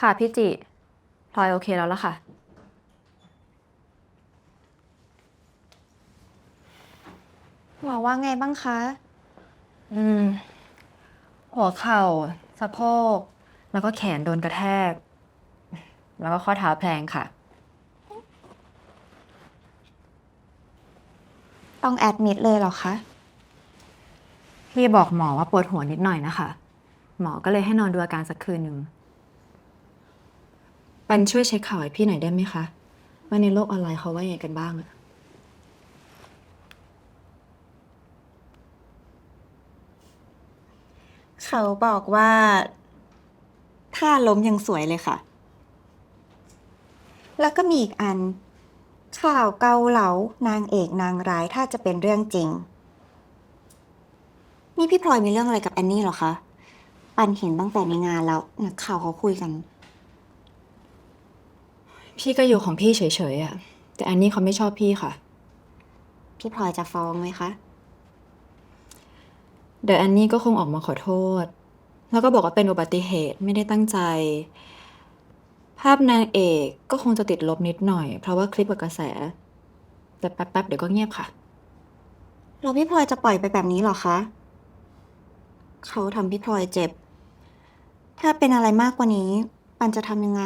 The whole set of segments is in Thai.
ค่ะพี่จิพลอยโอเคแล้วละค่ะ หมอว่าไงบ้างคะ อืม หัวเข่าสะโพก แล้วก็แขนโดนกระแทก แล้วก็ข้อเท้าแพลงค่ะ ต้องแอดมิดเลยเหรอคะ พี่บอกหมอว่าปวดหัวนิดหน่อยนะคะ หมอก็เลยให้นอนดูอาการสักคืนหนึ่ง ปันช่วยเช็คข่าวให้พี่หน่อยได้ไหมคะ ว่าในโลกออนไลน์เขาว่ายังไงกันบ้างอะเขาบอกว่าถ้าล้มยังสวยเลยค่ะ แล้วก็มีอีกอัน ข่าวเกาเหลานางเอกนางร้ายถ้าจะเป็นเรื่องจริง นี่พี่พลอยมีเรื่องอะไรกับแอนนี่เหรอคะ ปันเห็นตั้งแต่ในงานแล้วนักข่าวเขาคุยกัน พี่ก็อยู่ของพี่เฉยๆอะแต่อันนี้เขาไม่ชอบพี่ค่ะ พี่พลอยจะฟ้องไหมคะ เดี๋ยวอันนี้ก็คงออกมาขอโทษ แล้วก็บอกว่าเป็นอุบัติเหตุไม่ได้ตั้งใจ ภาพนางเอกก็คงจะติดลบนิดหน่อย เพราะว่าคลิปกับกระแส แต่แป๊บๆเดี๋ยวก็เงียบค่ะ เราพี่พลอยจะปล่อยไปแบบนี้เหรอคะ เขาทำพี่พลอยเจ็บ ถ้าเป็นอะไรมากกว่านี้ ปันจะทำยังไง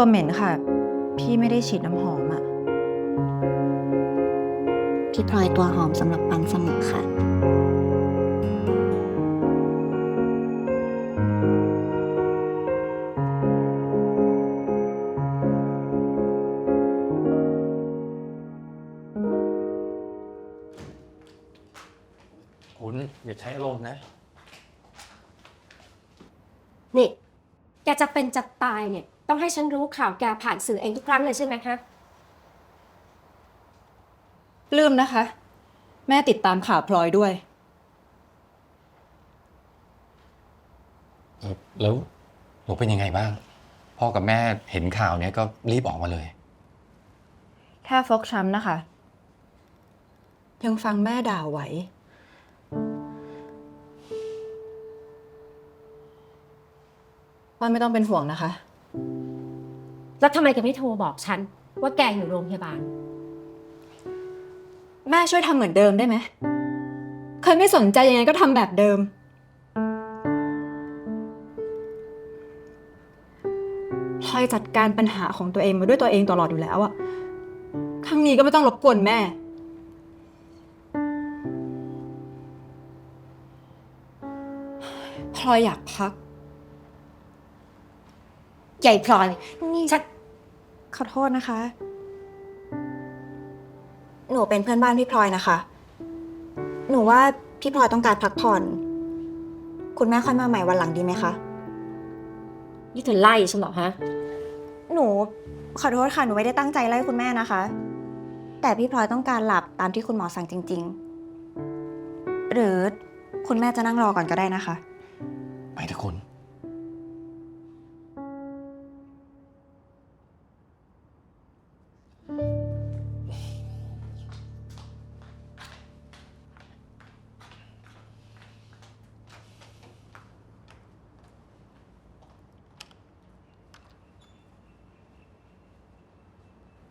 ตัวเหม็นค่ะ พี่ไม่ได้ฉีดน้ำหอมอะพี่พลอยตัวหอมสำหรับปันเสมอค่ะ คุณอย่าใช้อารมณ์นะ นี่แกจะเป็นจะตายเนี่ย ต้องให้ฉันรู้ข่าวแกผ่านสื่อเองทุกครั้งเลยใช่ไหมคะ ปลื้มนะคะ แม่ติดตามข่าวพลอยด้วย เออแล้วหนูเป็นยังไงบ้าง พ่อกับแม่เห็นข่าวเนี้ยก็รีบออกมาเลย แค่ฟกช้ำนะคะ ยังฟังแม่ด่าไหว ว่าไม่ต้องเป็นห่วงนะคะ แล้วทำไมแกไม่โทรบอกฉัน ว่าแกอยู่โรงพยาบาล แม่ช่วยทำเหมือนเดิมได้ไหม เคยไม่สนใจยังไงก็ทำแบบเดิม พลอยจัดการปัญหาของตัวเองมาด้วยตัวเองตลอดอยู่แล้วอะครั้งนี้ก็ไม่ต้องรบกวนแม่ พลอยอยากพัก ใหญ่พลอย นี่ฉันขอโทษนะคะ หนูเป็นเพื่อนบ้านพี่พลอยนะคะ หนูว่าพี่พลอยต้องการพักผ่อน คุณแม่ค่อยมาใหม่วันหลังดีไหมคะ นี่เธอไล่ฉันเหรอฮะ หนูขอโทษค่ะ หนูไม่ได้ตั้งใจไล่คุณแม่นะคะ แต่พี่พลอยต้องการหลับตามที่คุณหมอสั่งจริง ๆ หรือคุณแม่จะนั่งรอก่อนก็ได้นะคะ ไปเถอะคุณ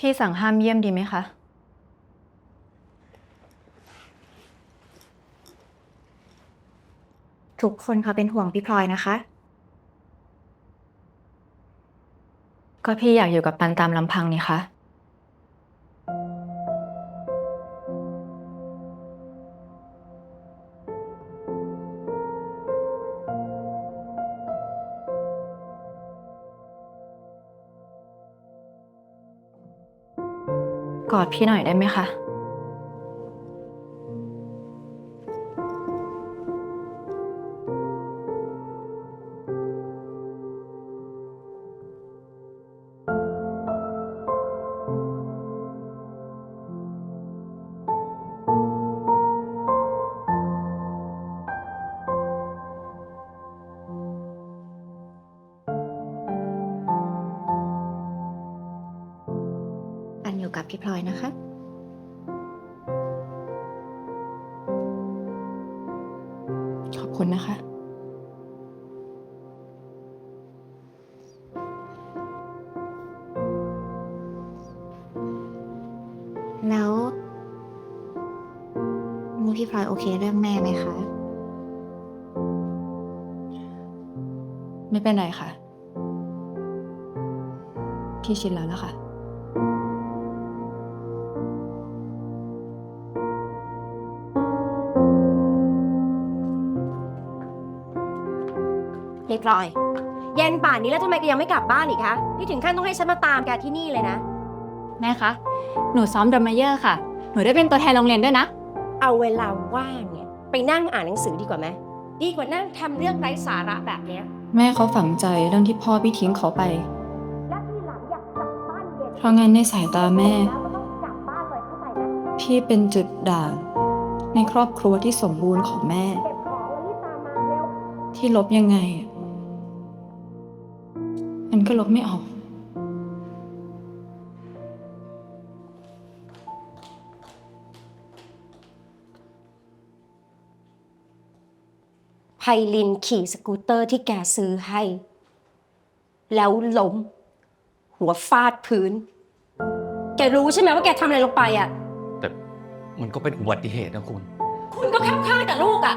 พี่สั่งห้ามเยี่ยมดีไหมคะ ทุกคนเขาเป็นห่วงพี่พลอยนะคะ ก็พี่อยากอยู่กับปันตามลำพังนี่คะ กอดพี่หน่อยได้ไหมคะ นะคะ ขอบคุณนะคะแล้วนี่พี่พลอยโอเคเรื่องแม่ไหมคะ ไม่เป็นไรค่ะ พี่ชินแล้วล่ะค่ะ พี่พลอย เย็นป่านนี้แล้วทำไมแกยังไม่กลับบ้านอีกคะ นี่ถึงขั้นต้องให้ฉันมาตามแกที่นี่เลยนะ แม่คะ หนูซ้อมดรัมเมเยอร์ค่ะ หนูได้เป็นตัวแทนโรงเรียนด้วยนะ เอาเวลาว่างเนี่ยไปนั่งอ่านหนังสือดีกว่าไหม ดีกว่านั่งทำเรื่องไร้สาระแบบเนี้ย แม่เขาฝังใจเรื่องที่พ่อพี่ทิ้งเขาไป แล้วทีหลังอยากกลับบ้านเย็นเพราะงั้นในสายตาแม่ แล้วก็ต้องกลับบ้านเลยเข้าใจไหมพี่เป็นจุดด่าง ในครอบครัวที่สมบูรณ์ของแม่ เก็บของแล้วรีบตามมาเร็ว ที่ลบยังไง มันก็ลบไม่ออก ไพลินขี่สกูตเตอร์ที่แกซื้อให้ แล้วล้ม หัวฟาดพื้น แกรู้ใช่ไหมว่าแกทำอะไรลงไปอะ แต่มันก็เป็นอุบัติเหตุนะคุณ คุณก็เข้าข้างแต่ลูกอะ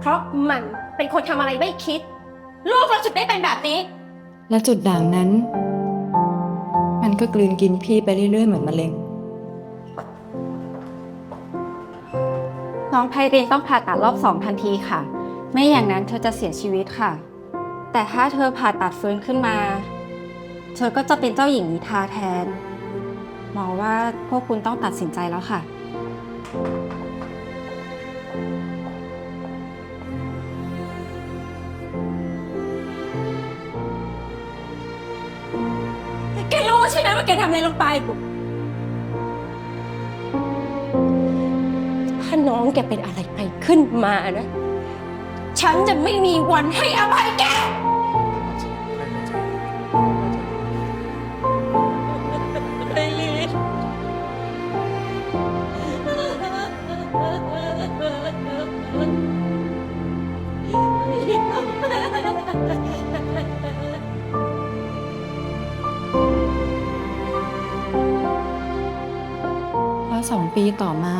เพราะมันเป็นคนทำอะไรไม่คิด ลูกเราถึงได้เป็นแบบนี้ และจุดด่างนั้น มันก็กลืนกินพี่ไปเรื่อยๆเหมือนมะเร็ง น้องไพรินต้องผ่าตัดรอบสองทันทีค่ะ ไม่อย่างนั้นเธอจะเสียชีวิตค่ะ แต่ถ้าเธอผ่าตัดฟื้นขึ้นมา เธอก็จะเป็นเจ้าหญิงนิทาแทน หมอว่าพวกคุณต้องตัดสินใจแล้วค่ะ รู้ใช่ไหมว่าแกทำอะไรลงไป ถ้าน้องแกเป็นอะไรไปขึ้นมานะ ฉันจะไม่มีวันให้อภัยแก สองปีต่อมา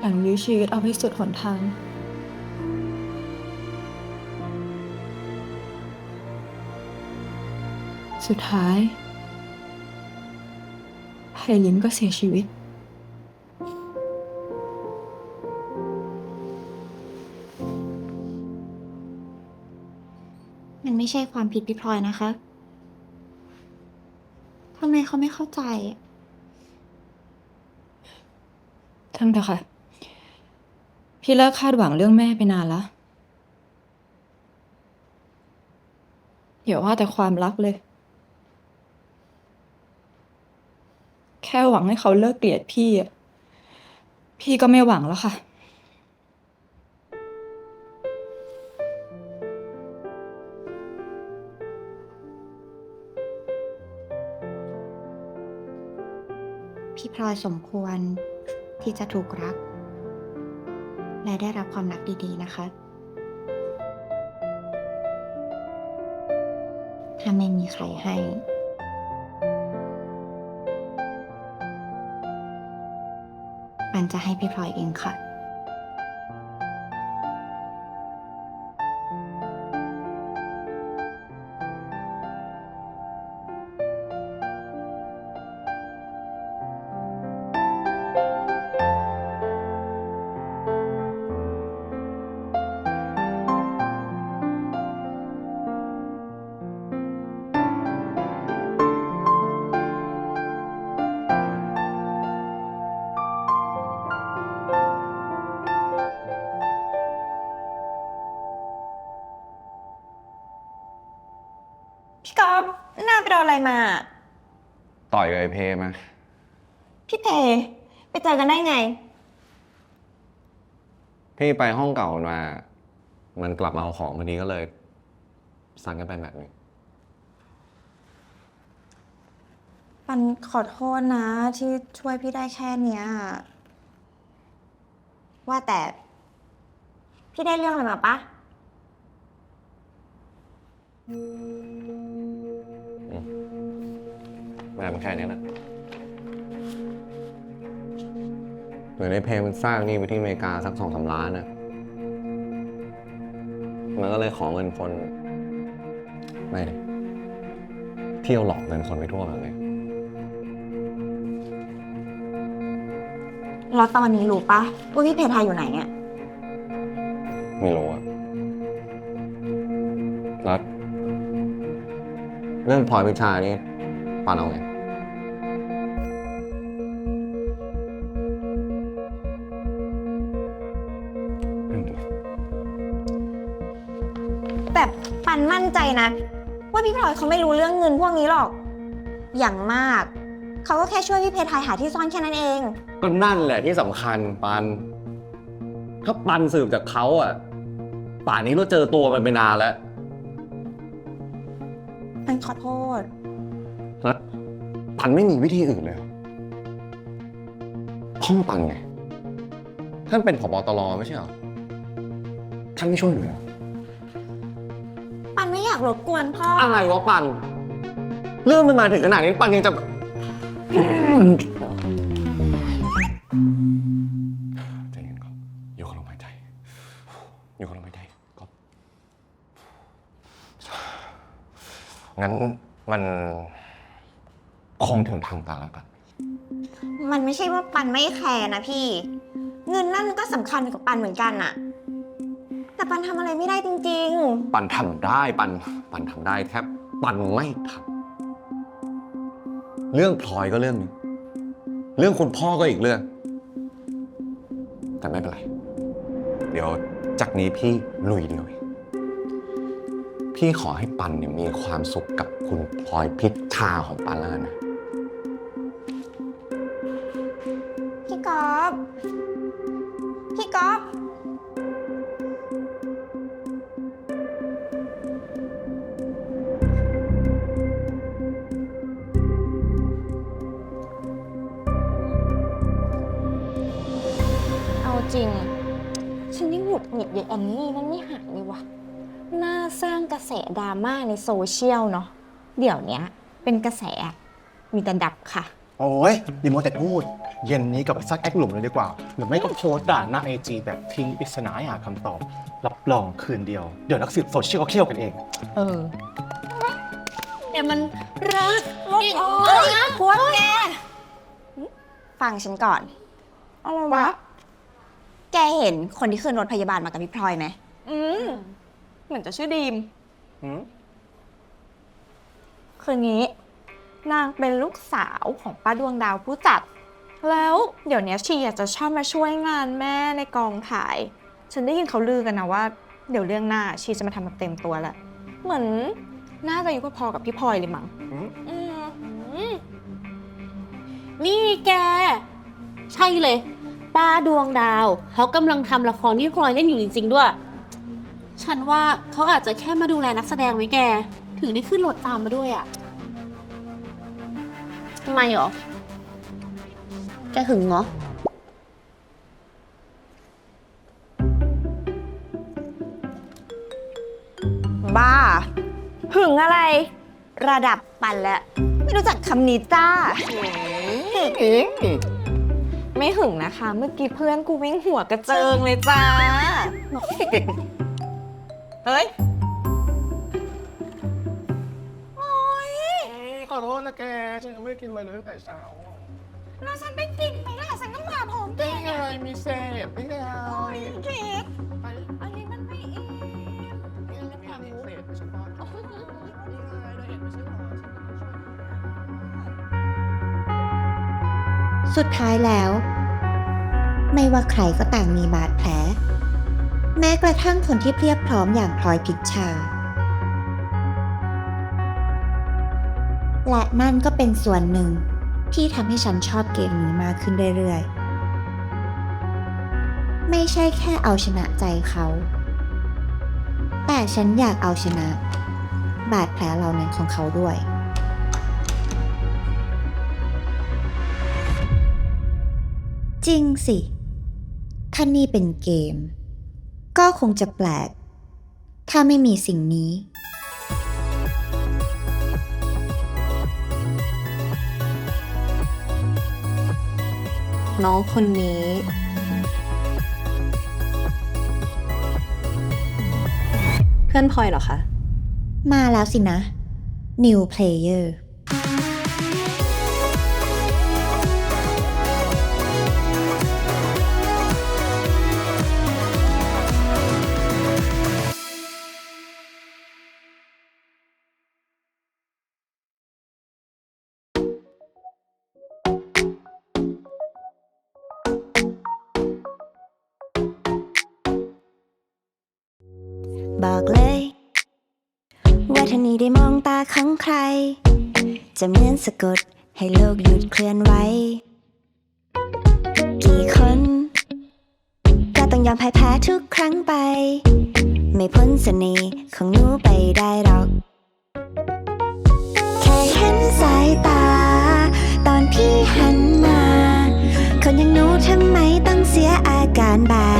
หลังยื้อชีวิตเอาให้สุดหนทาง สุดท้ายไพลินก็เสียชีวิตมันไม่ใช่ความผิดพี่พลอยนะคะ ไมเขาไม่เข้าใจ ทั้งเถอะค่ะ พี่เลิกคาดหวังเรื่องแม่ไปนานแล้วเดี๋ยวว่าแต่ความรักเลย แค่หวังให้เขาเลิกเกลียดพี่อะพี่ก็ไม่หวังแล้วค่ะ ลอยสมควรที่จะถูกรัก และได้รับความรักดีๆนะคะถ้าไม่มีใครให้ มันจะให้พี่พลอยเองค่ะ อะไรมา ต่อยกับไอ้เพมา พี่เพไปเจอกันได้ไง พี่ไปห้องเก่ามา มันกลับมาเอาของพอดีก็เลย สั่งกันไปแบบนี้ ปันขอโทษนะ ที่ช่วยพี่ได้แค่เนี้ย ว่าแต่ พี่ได้เรื่องอะไรมาปะ แม่มันแค่นี้แหละเหมือนในเพลงมันสร้างหนี่ไปที่อเมริกาสักสองสามล้านอะมันก็เลยขอเงินคนไม่ดิเที่ยวหลอกเงินคนไปทั่วแบบนี้แล้วตอนนี้รู้ปะว่าพี่เพทายอยู่ไหนอะไม่รู้อะแล้วเรื่องพลอยพิชานี่ปานเอาไง อยเขาไม่รู้เรื่องเงินพวกนี้หรอก อย่างมาก เขาก็แค่ช่วยพี่เพทายหาที่ซ่อนแค่นั้นเอง ก็นั่นแหละที่สำคัญปัน ถ้าปันสืบจากเขาอะ ป่านนี้เราเจอตัวมันไปนานแล้ว ปันขอโทษ แล้วปันไม่มีวิธีอื่นเลยเหรอพ่อปันไง ท่านเป็นผบตรไม่ใช่เหรอ ท่านไม่ช่วยเหลือปันไม่ อยากรบกวนพ่อออะไรวะปัน เรื่องมันมาถึงขนาดนี้ปันยังจะใจเย็นก่อนยกลมหายใจยกลมหายใจก็งั้นมันคงถึงทางตาแล้วกัน มันไม่ใช่ว่าปันไม่แคร์นะพี่ เงินนั่นก็สำคัญกับปันเหมือนกันอะ แต่ปันทำอะไรไม่ได้จริง ปันทำได้ปันปันทำได้แทบปันไม่ทำเรื่องพลอยก็เรื่องหนึงเรื่องคุณพ่อก็อีกเรื่อง แต่ไม่เป็นไร เดี๋ยวจากนี้พี่ลุยเดียวเองพี่ขอให้ปันเนี่ยมีความสุขกับคุณพลอยพิชชาของปันแล้วกันนะ ฉันนี่หงุดหงิดยายแอนนี่นั่นไม่หายเลยวะน่าสร้างกระแสดราม่าในโซเชียลเนาะ เดี๋ยวเนี้ย เป็นกระแสมีแต่ดับค่ะ โอ้ยดีโมแต่พูด เย็นนี้กลับไปซักแอคหลุมเลยดีกว่า หรือไม่ก็โพสต์ด่าหน้าไอจีแบบทิ้งปริศนาให้หาคำตอบ รับรองคืนเดียว เดี๋ยวนักสืบโซเชียลก็เคี่ยวกันเอง เออแต่มันรักรถพวกแก ฟังฉันก่อน อะไรวะ แกเห็นคนที่ขึ้นรถพยาบาลมากับพี่พลอยไหม อืมเหมือนจะชื่อดีมคืองี้ นางเป็นลูกสาวของป้าดวงดาวผู้จัด แล้วเดี๋ยวนี้ชีอยากจะชอบมาช่วยงานแม่ในกองถ่าย ฉันได้ยินเขาลือกันนะว่า เดี๋ยวเรื่องหน้าชีจะมาทำแบบเต็มตัวแหละ เหมือนน่าจะอายุพอๆกับพี่พลอยเลยมั้งอืมอืมนี่แก ใช่เลย ป้าดวงดาว เขากำลังทำละครที่พลอยเล่นอยู่จริงๆด้วย ฉันว่าเขาอาจจะแค่มาดูแลนักแสดงไหมแก ถึงได้ขึ้นรถตามมาด้วยอะทำไมหรอ แกหึงเหรอ บ้า หึงอะไร ระดับปันแล้ว ไม่รู้จักคำนี้จ้า ไม่หึงนะคะ เมื่อกี้เพื่อนกูวิ่งหัวกระเจิงเลยจ้า เฮ้ยขอโทษนะแก ฉันยังไม่ได้กินอะไรเลยตั้งแต่เช้าแล้วฉันไปกินไปล่ะฉันก็มาพร้อมแกนี่ไงมีเศษนี่ไงเค้ก สุดท้ายแล้ว ไม่ว่าใครก็ต่างมีบาดแผล แม้กระทั่งคนที่เพียบพร้อมอย่างพลอยพิชชา และนั่นก็เป็นส่วนหนึ่งที่ทำให้ฉันชอบเกมนี้มากขึ้นเรื่อยๆ ไม่ใช่แค่เอาชนะใจเขา แต่ฉันอยากเอาชนะ บาดแผลเหล่านั้นของเขาด้วย จริงสิ ถ้านี่เป็นเกม ก็คงจะแปลก ถ้าไม่มีสิ่งนี้ น้องคนนี้ เพื่อนพลอยเหรอคะ มาแล้วสินะ New Player บอกเลย ว่าท่านี้ได้มองตาของใคร จะเหมือนสะกดให้โลกหยุดเคลื่อนไหวกี่คนก็ต้องยอมพ่ายแพ้ทุกครั้งไป ไม่พ้นเสน่ห์ของหนูไปได้หรอก แค่เห็นสายตา ตอนพี่หันมา คนอย่างหนูทำไมต้องเสียอาการแบบ